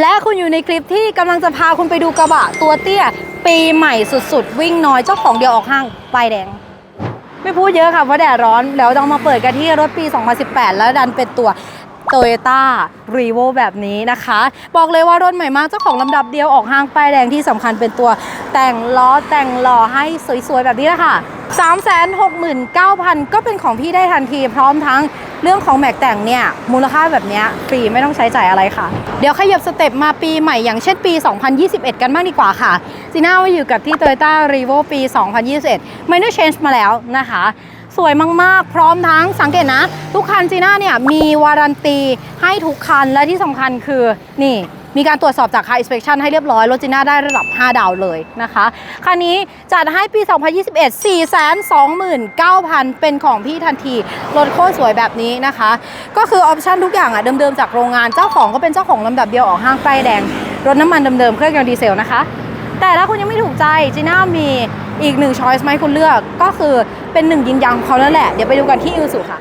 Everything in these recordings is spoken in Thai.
และคุณอยู่ในคลิปที่กำลังจะพาคุณไปดูกระบะตัวเตี้ย ปีใหม่สุดๆ วิ่งน้อยเจ้าของเดียวออกห้างป้ายแดง ไม่พูดเยอะค่ะเพราะแดดร้อน แล้วต้องมาเปิดกันที่รถปี 2018 แล้วดันเป็นตัว t o y ยต้ารีโวแบบนี้นะคะ บอกเลยว่ารถใหม่มากเจ้าของลำดับเดียวออกห้างป้ายแดงที่สำคัญเป็นตัวแต่งล้อแต่งหล่อให้สวยๆ แบบนี้แหละค่ะ 369,000 ก็เป็นของพี่ได้ทันที พร้อมทั้งเรื่องของแม็กแต่งเนี่ย มูลค่าแบบเนี้ยฟรีไม่ต้องใช้จ่ายอะไรค่ะ เดี๋ยวขยับสเต็ปมาปีใหม่อย่างเช่นปี 2021 กันบ้างดีกว่าค่ะจีน่าว่าอยู่กับที่ Toyota r e v o ปี 2021 Minor Change มาแล้วนะคะ สวยมากๆ พร้อมทั้งสังเกตนะ ทุกคันจีน่าเนี่ยมีวารันตีให้ทุกคันและที่สำคัญคือนี่มีการตรวจสอบจาก Car Inspection ให้เรียบร้อยรถจีน่าได้ระดับ 5 ดาวเลยนะคะ คันนี้จัดให้ปี 2021 429,000 เป็นของพี่ทันที รถโคตรสวยแบบนี้นะคะ ก็คือออปชั่นทุกอย่างอะเดิมๆจากโรงงาน เจ้าของก็เป็นเจ้าของลำดับเดียวออกห้างป้ายแดง รถน้ำมันเดิมๆเครื่องยนต์ดีเซลนะคะ แต่ถ้าคุณยังไม่ถูกใจจีน่ามี อีกหนึ่งช้อยส์ไหมคุณเลือกก็คือเป็นหนึ่งยิงยางของเขาแล้วแหละ เดี๋ยวไปดูกันที่อิวสุค่ะ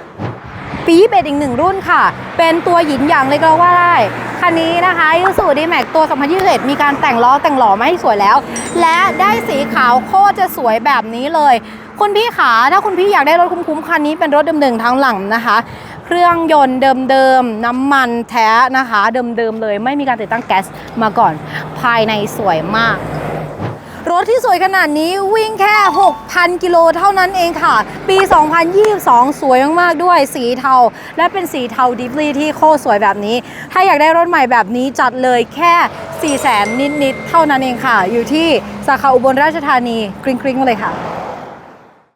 ปี21อีกหนึ่งรุ่นค่ะ เป็นตัวหยินหยางเลยก็ว่าได้คันนี้นะคะยูสูดีแม็กตัว 2021 มีการแต่งล้อแต่งหล่อมาให้สวยแล้ว และได้สีขาวโคตรจะสวยแบบนี้เลย คุณพี่ขาถ้าคุณพี่อยากได้รถคุ้มๆคันนี้เป็นรถเดิมๆทั้งหลังนะคะ เครื่องยนต์เดิมๆน้ำมันแท้นะคะ เดิมๆเลยไม่มีการติดตั้งแก๊สมาก่อน ภายในสวยมาก รถที่สวยขนาดนี้วิ่งแค่ 6,000 กิโลเท่านั้นเองค่ะ ปี 2022 สวยมากๆด้วยสีเทา และเป็นสีเทาดิฟลี่ที่โคตรสวยแบบนี้ ถ้าอยากได้รถใหม่แบบนี้จัดเลยแค่4 0 0 0 0 0นิด ๆ เท่านั้นเองค่ะ อยู่ที่สาขาอุบลราชธานีกริ๊งๆมาเลยค่ะ